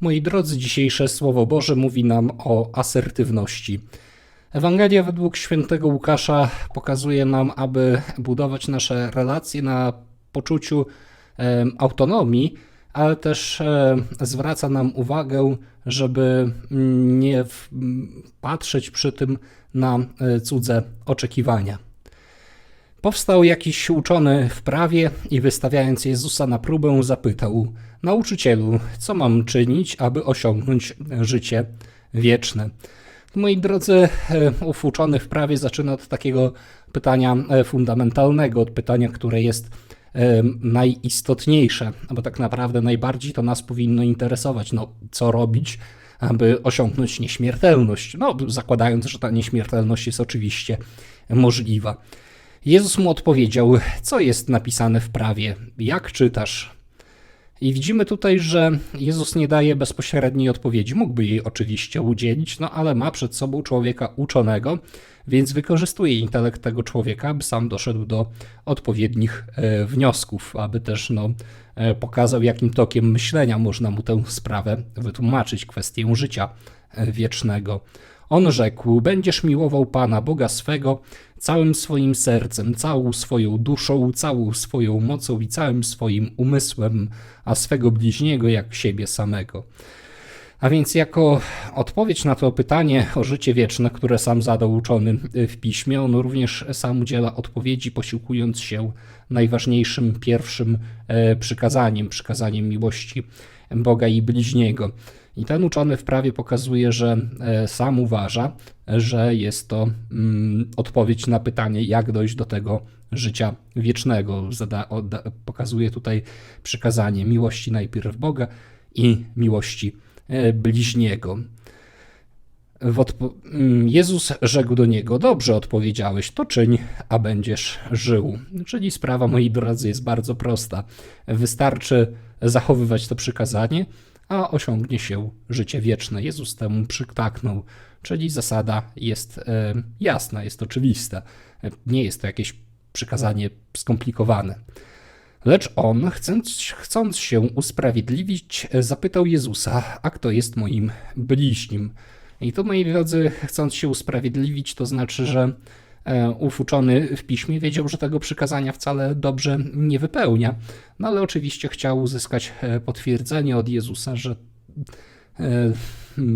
Moi drodzy, dzisiejsze Słowo Boże mówi nam o asertywności. Ewangelia według świętego Łukasza pokazuje nam, aby budować nasze relacje na poczuciu e, autonomii, ale też e, zwraca nam uwagę, żeby nie w, patrzeć przy tym na e, cudze oczekiwania. Powstał jakiś uczony w prawie i wystawiając Jezusa na próbę, zapytał: Nauczycielu, co mam czynić, aby osiągnąć życie wieczne? Moi drodzy, ów uczony w prawie zaczyna od takiego pytania fundamentalnego, od pytania, które jest najistotniejsze, bo tak naprawdę najbardziej to nas powinno interesować. No, co robić, aby osiągnąć nieśmiertelność? No, zakładając, że ta nieśmiertelność jest oczywiście możliwa. Jezus mu odpowiedział: Co jest napisane w prawie? Jak czytasz? I widzimy tutaj, że Jezus nie daje bezpośredniej odpowiedzi. Mógłby jej oczywiście udzielić, no ale ma przed sobą człowieka uczonego, więc wykorzystuje intelekt tego człowieka, aby sam doszedł do odpowiednich e, wniosków, aby też no, e, pokazał, jakim tokiem myślenia można mu tę sprawę wytłumaczyć, kwestię życia e, wiecznego. On rzekł: Będziesz miłował Pana Boga swego całym swoim sercem, całą swoją duszą, całą swoją mocą i całym swoim umysłem, a swego bliźniego jak siebie samego. A więc, jako odpowiedź na to pytanie o życie wieczne, które sam zadał uczony w piśmie, on również sam udziela odpowiedzi, posiłkując się najważniejszym pierwszym e, przykazaniem, przykazaniem miłości Boga i bliźniego. I ten uczony w prawie pokazuje, że e, sam uważa, że jest to mm, odpowiedź na pytanie, jak dojść do tego życia wiecznego. Zada, pokazuje tutaj przykazanie miłości najpierw Boga i miłości e, bliźniego. Mm, Jezus rzekł do niego: Dobrze odpowiedziałeś, to czyń, a będziesz żył. Czyli sprawa, moi drodzy, jest bardzo prosta. Wystarczy zachowywać to przykazanie, a osiągnie się życie wieczne. Jezus temu przytaknął, czyli zasada jest e, jasna, jest oczywista. Nie jest to jakieś przykazanie skomplikowane. Lecz on, chcąc, chcąc się usprawiedliwić, zapytał Jezusa, a kto jest moim bliźnim? I to, moi drodzy, chcąc się usprawiedliwić, to znaczy, że ów uczony w piśmie wiedział, że tego przykazania wcale dobrze nie wypełnia, no ale oczywiście chciał uzyskać e, potwierdzenie od Jezusa, że e,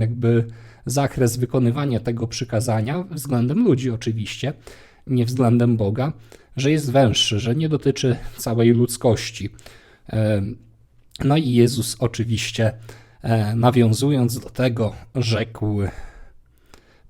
jakby zakres wykonywania tego przykazania względem ludzi oczywiście, nie względem Boga, że jest węższy, że nie dotyczy całej ludzkości. No i Jezus oczywiście nawiązując do tego rzekł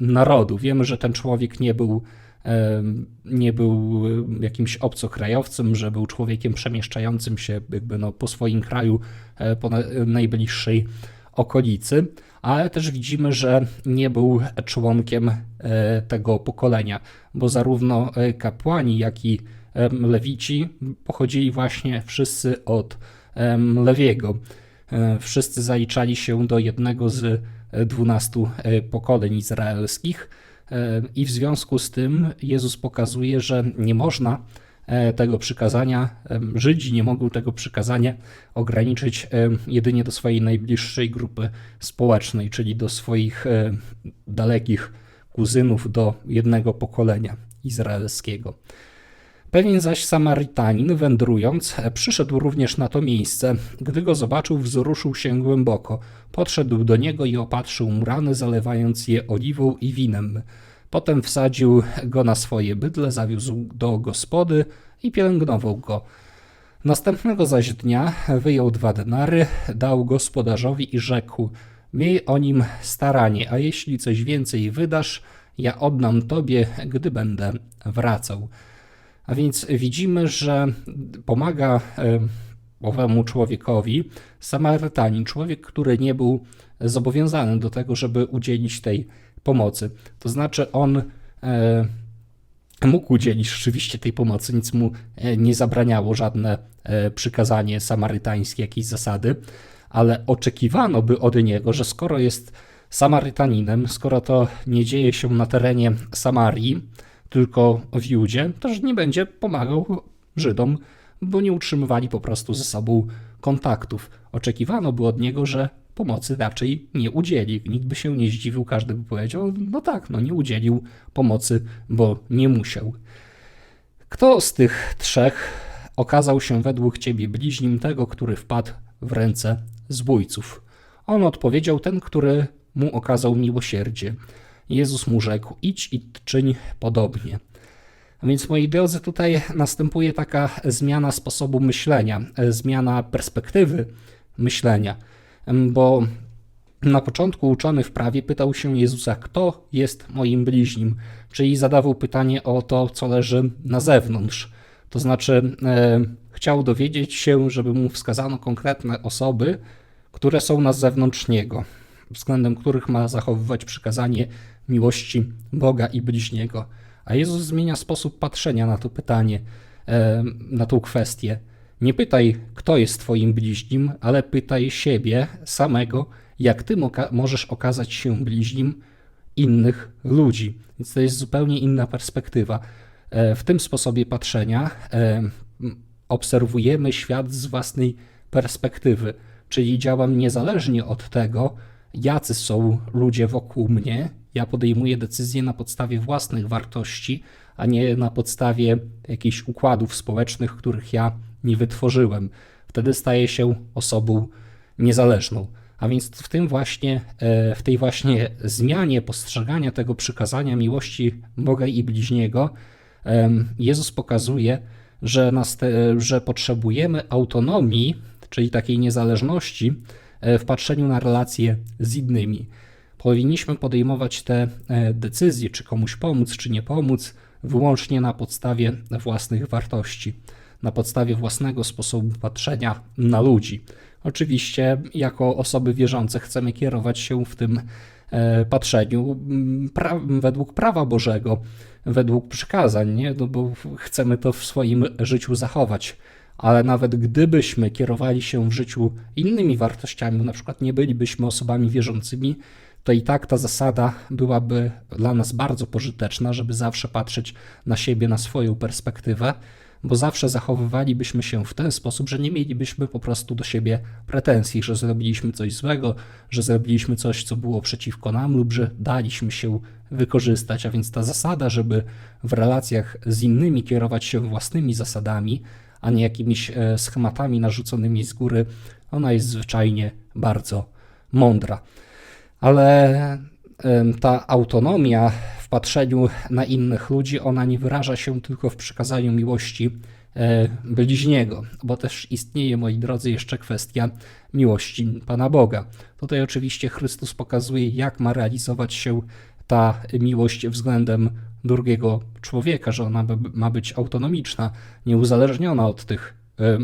narodu. Wiemy, że ten człowiek nie był, nie był jakimś obcokrajowcem, że był człowiekiem przemieszczającym się jakby no, po swoim kraju, e, po najbliższej okolicy, ale też widzimy, że nie był członkiem e, tego pokolenia, bo zarówno e, kapłani, jak i lewici pochodzili właśnie wszyscy od Lewiego. Wszyscy zaliczali się do jednego z 12 e, pokoleń izraelskich. E, I w związku z tym Jezus pokazuje, że nie można e, tego przykazania, Żydzi nie mogą tego przykazania ograniczyć jedynie do swojej najbliższej grupy społecznej, czyli do swoich dalekich kuzynów, do jednego pokolenia izraelskiego. Pewien zaś Samarytanin, wędrując, przyszedł również na to miejsce. Gdy go zobaczył, wzruszył się głęboko. Podszedł do niego i opatrzył mu rany, zalewając je oliwą i winem. Potem wsadził go na swoje bydle, zawiózł do gospody i pielęgnował go. Następnego zaś dnia wyjął dwa denary, dał gospodarzowi i rzekł: Miej o nim staranie, a jeśli coś więcej wydasz, ja oddam tobie, gdy będę wracał. A więc widzimy, że pomaga e, owemu człowiekowi Samarytanin, człowiek, który nie był zobowiązany do tego, żeby udzielić tej pomocy. To znaczy on e, mógł udzielić rzeczywiście tej pomocy, nic mu e, nie zabraniało, żadne przykazanie samarytańskie, jakieś zasady, ale oczekiwano by od niego, że skoro jest Samarytaninem, skoro to nie dzieje się na terenie Samarii, tylko w Judzie, to że nie będzie pomagał Żydom, bo nie utrzymywali po prostu ze sobą kontaktów. Oczekiwano by od niego, że pomocy raczej nie udzieli. Nikt by się nie zdziwił, każdy by powiedział, no tak, no nie udzielił pomocy, bo nie musiał. Kto z tych trzech okazał się według ciebie bliźnim tego, który wpadł w ręce zbójców? On odpowiedział ten, który mu okazał miłosierdzie. Jezus mu rzekł: Idź i czyń podobnie. A więc, moi drodzy, tutaj następuje taka zmiana sposobu myślenia, zmiana perspektywy myślenia, bo na początku uczony w prawie pytał się Jezusa, kto jest moim bliźnim, czyli zadawał pytanie o to, co leży na zewnątrz. To znaczy, e, chciał dowiedzieć się, żeby mu wskazano konkretne osoby, które są na zewnątrz niego, względem których ma zachowywać przykazanie miłości Boga i bliźniego. A Jezus zmienia sposób patrzenia na to pytanie, e, na tą kwestię. Nie pytaj, kto jest Twoim bliźnim, ale pytaj siebie samego, jak Ty możesz okazać się bliźnim innych ludzi. Więc to jest zupełnie inna perspektywa. E, w tym sposobie patrzenia e, obserwujemy świat z własnej perspektywy, czyli działam niezależnie od tego, jacy są ludzie wokół mnie, ja podejmuję decyzje na podstawie własnych wartości, a nie na podstawie jakichś układów społecznych, których ja nie wytworzyłem. Wtedy staję się osobą niezależną. A więc w tym właśnie, e, w tej właśnie zmianie postrzegania tego przykazania miłości Boga i bliźniego, Jezus pokazuje, że, nas te, że potrzebujemy autonomii, czyli takiej niezależności e, w patrzeniu na relacje z innymi powinniśmy podejmować te e, decyzje, czy komuś pomóc, czy nie pomóc, wyłącznie na podstawie własnych wartości, na podstawie własnego sposobu patrzenia na ludzi. Oczywiście, jako osoby wierzące, chcemy kierować się w tym e, patrzeniu pra według prawa Bożego, według przykazań, nie? No bo chcemy to w swoim życiu zachować. Ale nawet gdybyśmy kierowali się w życiu innymi wartościami, na przykład nie bylibyśmy osobami wierzącymi, to i tak ta zasada byłaby dla nas bardzo pożyteczna, żeby zawsze patrzeć na siebie, na swoją perspektywę, bo zawsze zachowywalibyśmy się w ten sposób, że nie mielibyśmy po prostu do siebie pretensji, że zrobiliśmy coś złego, że zrobiliśmy coś, co było przeciwko nam, lub że daliśmy się wykorzystać. A więc ta zasada, żeby w relacjach z innymi kierować się własnymi zasadami, a nie jakimiś e, schematami narzuconymi z góry, ona jest zwyczajnie bardzo mądra ale ta autonomia w patrzeniu na innych ludzi, ona nie wyraża się tylko w przekazaniu miłości e, bliźniego, bo też istnieje, moi drodzy, jeszcze kwestia miłości Pana Boga. Tutaj oczywiście Chrystus pokazuje, jak ma realizować się ta miłość względem drugiego człowieka, że ona ma być autonomiczna, nieuzależniona od tych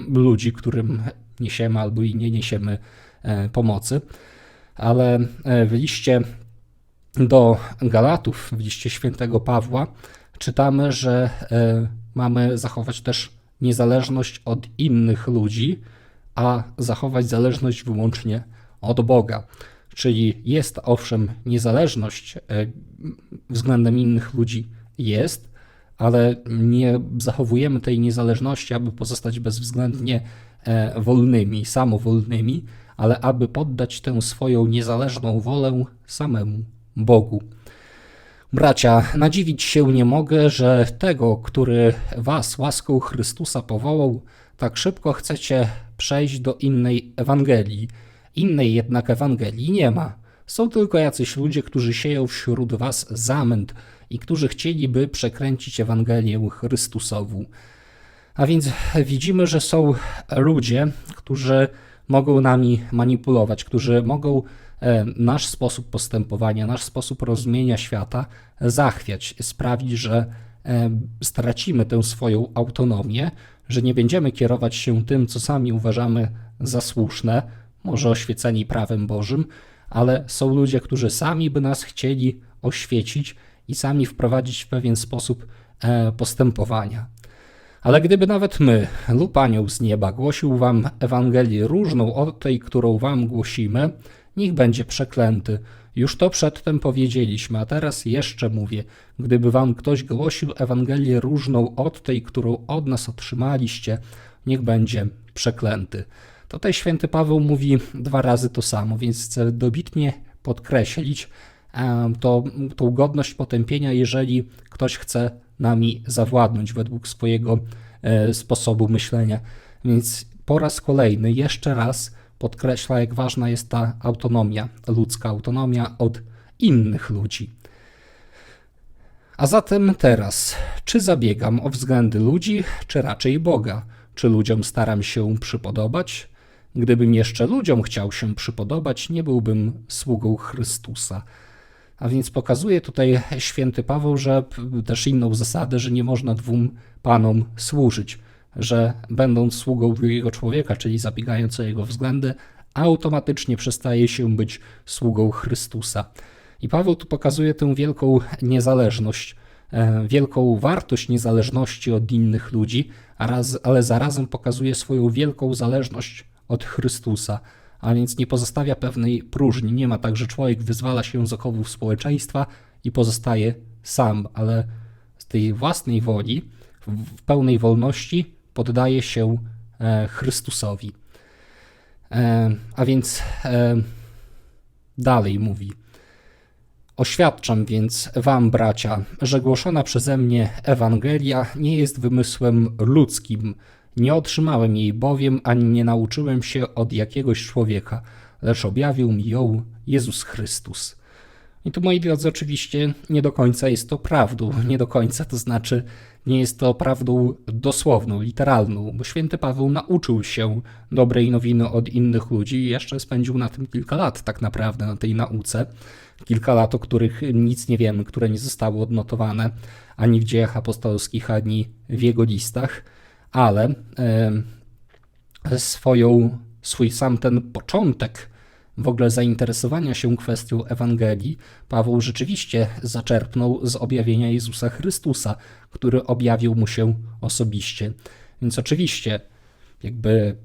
ludzi, którym niesiemy albo i nie niesiemy e, pomocy ale e, w liście do Galatów, w liście świętego Pawła, czytamy, że e, mamy zachować też niezależność od innych ludzi, a zachować zależność wyłącznie od Boga. Czyli jest owszem niezależność e, względem innych ludzi, jest, ale nie zachowujemy tej niezależności, aby pozostać bezwzględnie wolnymi, samowolnymi, ale aby poddać tę swoją niezależną wolę samemu Bogu. Bracia, nadziwić się nie mogę, że tego, który was łaską Chrystusa powołał, tak szybko chcecie przejść do innej Ewangelii. Innej jednak Ewangelii nie ma. Są tylko jacyś ludzie, którzy sieją wśród was zamęt i którzy chcieliby przekręcić Ewangelię Chrystusową. A więc widzimy, że są ludzie, którzy mogą nami manipulować, którzy mogą e, nasz sposób postępowania, nasz sposób rozumienia świata zachwiać, sprawić, że e, stracimy tę swoją autonomię, że nie będziemy kierować się tym, co sami uważamy za słuszne, może oświeceni prawem Bożym, ale są ludzie, którzy sami by nas chcieli oświecić i sami wprowadzić w pewien sposób e, postępowania. Ale gdyby nawet my lub anioł z nieba głosił wam Ewangelię różną od tej, którą wam głosimy, niech będzie przeklęty. Już to przedtem powiedzieliśmy, a teraz jeszcze mówię, gdyby wam ktoś głosił Ewangelię różną od tej, którą od nas otrzymaliście, niech będzie przeklęty. Tutaj święty Paweł mówi dwa razy to samo, więc chcę dobitnie podkreślić to, tą godność potępienia, jeżeli ktoś chce nami zawładnąć według swojego e, sposobu myślenia. Więc po raz kolejny, jeszcze raz podkreśla, jak ważna jest ta autonomia ludzka, autonomia od innych ludzi. A zatem teraz, czy zabiegam o względy ludzi, czy raczej Boga? Czy ludziom staram się przypodobać? Gdybym jeszcze ludziom chciał się przypodobać, nie byłbym sługą Chrystusa. A więc pokazuje tutaj święty Paweł, że też inną zasadę, że nie można dwóm panom służyć, że będąc sługą drugiego człowieka, czyli zabiegając o jego względy, automatycznie przestaje się być sługą Chrystusa. I Paweł tu pokazuje tę wielką niezależność, e, wielką wartość niezależności od innych ludzi, ale zarazem pokazuje swoją wielką zależność od Chrystusa a więc nie pozostawia pewnej próżni. Nie ma tak, że człowiek wyzwala się z okowów społeczeństwa i pozostaje sam, ale z tej własnej woli, w pełnej wolności poddaje się e, Chrystusowi. E, a więc e, dalej mówi. Oświadczam więc wam, bracia, że głoszona przeze mnie Ewangelia nie jest wymysłem ludzkim, nie otrzymałem jej bowiem, ani nie nauczyłem się od jakiegoś człowieka, lecz objawił mi ją Jezus Chrystus. I tu, moi drodzy, oczywiście nie do końca jest to prawdą. Nie do końca, to znaczy nie jest to prawdą dosłowną, literalną, bo święty Paweł nauczył się dobrej nowiny od innych ludzi i jeszcze spędził na tym kilka lat, tak naprawdę, na tej nauce. Kilka lat, o których nic nie wiemy, które nie zostały odnotowane ani w dziejach apostolskich, ani w jego listach ale swoją, swój sam ten początek w ogóle zainteresowania się kwestią Ewangelii Paweł rzeczywiście zaczerpnął z objawienia Jezusa Chrystusa, który objawił mu się osobiście. Więc oczywiście, jakby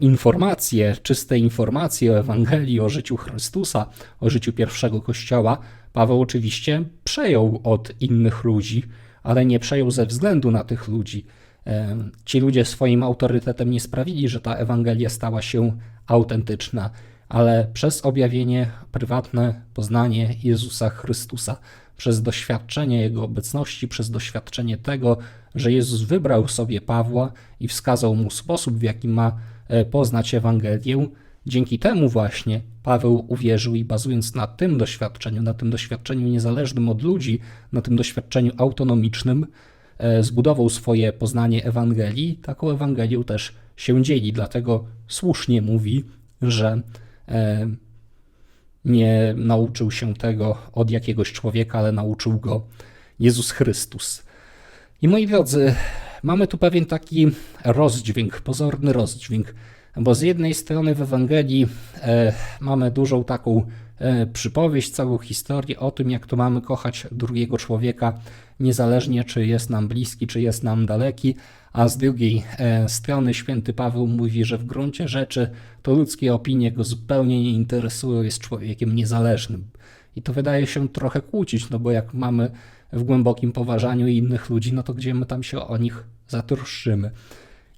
informacje, czyste informacje o Ewangelii, o życiu Chrystusa, o życiu pierwszego kościoła, Paweł oczywiście przejął od innych ludzi, ale nie przejął ze względu na tych ludzi. E, ci ludzie swoim autorytetem nie sprawili, że ta Ewangelia stała się autentyczna, ale przez objawienie, prywatne poznanie Jezusa Chrystusa, przez doświadczenie Jego obecności, przez doświadczenie tego, że Jezus wybrał sobie Pawła i wskazał mu sposób, w jaki ma e, poznać Ewangelię, Dzięki temu właśnie Paweł uwierzył i bazując na tym doświadczeniu, na tym doświadczeniu niezależnym od ludzi, na tym doświadczeniu autonomicznym, e, zbudował swoje poznanie Ewangelii. Taką Ewangelią też się dzieli, dlatego słusznie mówi, że e, nie nauczył się tego od jakiegoś człowieka, ale nauczył go Jezus Chrystus. I moi drodzy, mamy tu pewien taki rozdźwięk, pozorny rozdźwięk bo z jednej strony w Ewangelii e, mamy dużą taką e, przypowieść, całą historię o tym, jak to mamy kochać drugiego człowieka, niezależnie czy jest nam bliski, czy jest nam daleki, a z drugiej e, strony święty Paweł mówi, że w gruncie rzeczy to ludzkie opinie go zupełnie nie interesują, jest człowiekiem niezależnym. I to wydaje się trochę kłócić, no bo jak mamy w głębokim poważaniu innych ludzi, no to gdzie my tam się o nich zatroszczymy.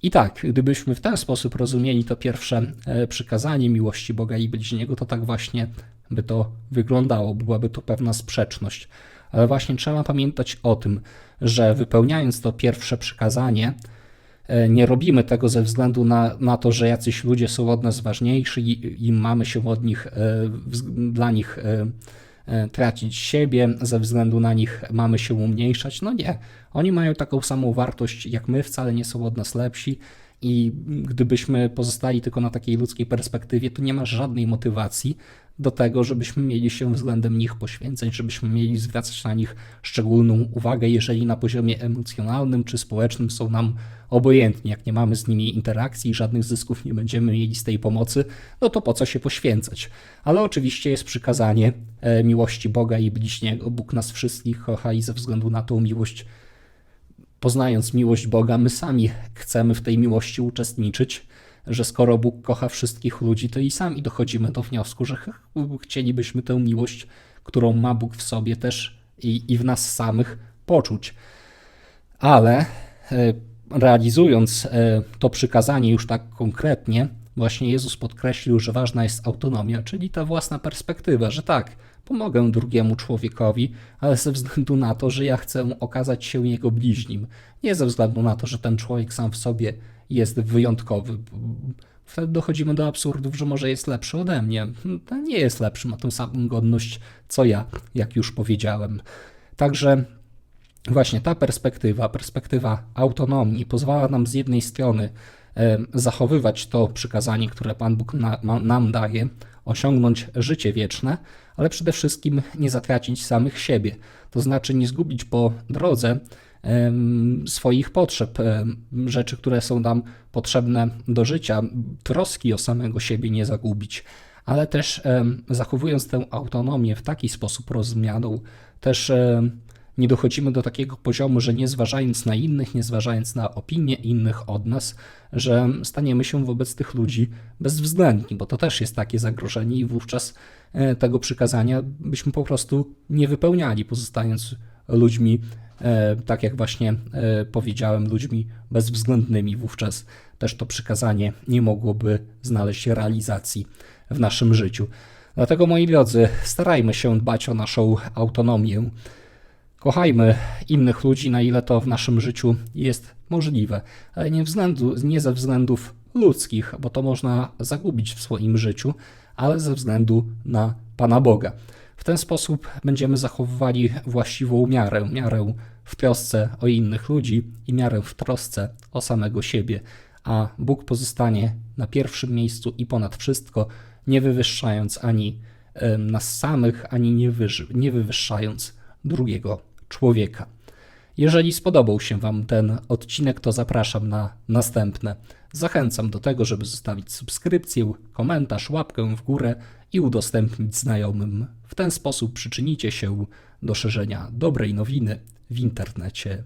I tak, gdybyśmy w ten sposób rozumieli to pierwsze e, przykazanie miłości Boga i bliźniego, to tak właśnie by to wyglądało, byłaby to pewna sprzeczność. Ale właśnie trzeba pamiętać o tym, że wypełniając to pierwsze przykazanie, e, nie robimy tego ze względu na, na to, że jacyś ludzie są od nas ważniejsi i, i mamy się od nich, e, dla nich tracić siebie, ze względu na nich mamy się umniejszać. No nie, oni mają taką samą wartość jak my, wcale nie są od nas lepsi I gdybyśmy pozostali tylko na takiej ludzkiej perspektywie, to nie ma żadnej motywacji do tego, żebyśmy mieli się względem nich poświęcać, żebyśmy mieli zwracać na nich szczególną uwagę, jeżeli na poziomie emocjonalnym czy społecznym są nam obojętni. Jak nie mamy z nimi interakcji żadnych zysków nie będziemy mieli z tej pomocy, no to po co się poświęcać? Ale oczywiście jest przykazanie e, miłości Boga i bliźniego. Bóg nas wszystkich kocha i ze względu na tą miłość poznając miłość Boga, my sami chcemy w tej miłości uczestniczyć, że skoro Bóg kocha wszystkich ludzi, to i sami dochodzimy do wniosku, że ch- chcielibyśmy tę miłość, którą ma Bóg w sobie też i, i w nas samych poczuć. Ale e, realizując e, to przykazanie już tak konkretnie, właśnie Jezus podkreślił, że ważna jest autonomia, czyli ta własna perspektywa, że tak, pomogę drugiemu człowiekowi, ale ze względu na to, że ja chcę okazać się jego bliźnim. Nie ze względu na to, że ten człowiek sam w sobie jest wyjątkowy. Wtedy dochodzimy do absurdów, że może jest lepszy ode mnie. To nie jest lepszy, ma tą samą godność co ja, jak już powiedziałem. Także właśnie ta perspektywa, perspektywa autonomii, pozwala nam z jednej strony zachowywać to przykazanie, które Pan Bóg na, nam daje, osiągnąć życie wieczne, ale przede wszystkim nie zatracić samych siebie, to znaczy nie zgubić po drodze swoich potrzeb, rzeczy, które są nam potrzebne do życia, troski o samego siebie nie zagubić, ale też zachowując tę autonomię w taki sposób rozumianą, też nie dochodzimy do takiego poziomu, że nie zważając na innych, nie zważając na opinie innych od nas, że staniemy się wobec tych ludzi bezwzględni, bo to też jest takie zagrożenie i wówczas e, tego przykazania byśmy po prostu nie wypełniali, pozostając ludźmi, e, tak jak właśnie e, powiedziałem, ludźmi bezwzględnymi. Wówczas też to przykazanie nie mogłoby znaleźć realizacji w naszym życiu. Dlatego, moi drodzy, starajmy się dbać o naszą autonomię. Kochajmy innych ludzi, na ile to w naszym życiu jest możliwe, ale nie, względu, nie ze względów ludzkich, bo to można zagubić w swoim życiu, ale ze względu na Pana Boga. W ten sposób będziemy zachowywali właściwą miarę, miarę w trosce o innych ludzi i miarę w trosce o samego siebie, a Bóg pozostanie na pierwszym miejscu i ponad wszystko, nie wywyższając ani nas samych, ani nie, wyży, nie wywyższając drugiego człowieka. Jeżeli spodobał się Wam ten odcinek, to zapraszam na następne. Zachęcam do tego, żeby zostawić subskrypcję, komentarz, łapkę w górę i udostępnić znajomym. W ten sposób przyczynicie się do szerzenia dobrej nowiny w internecie.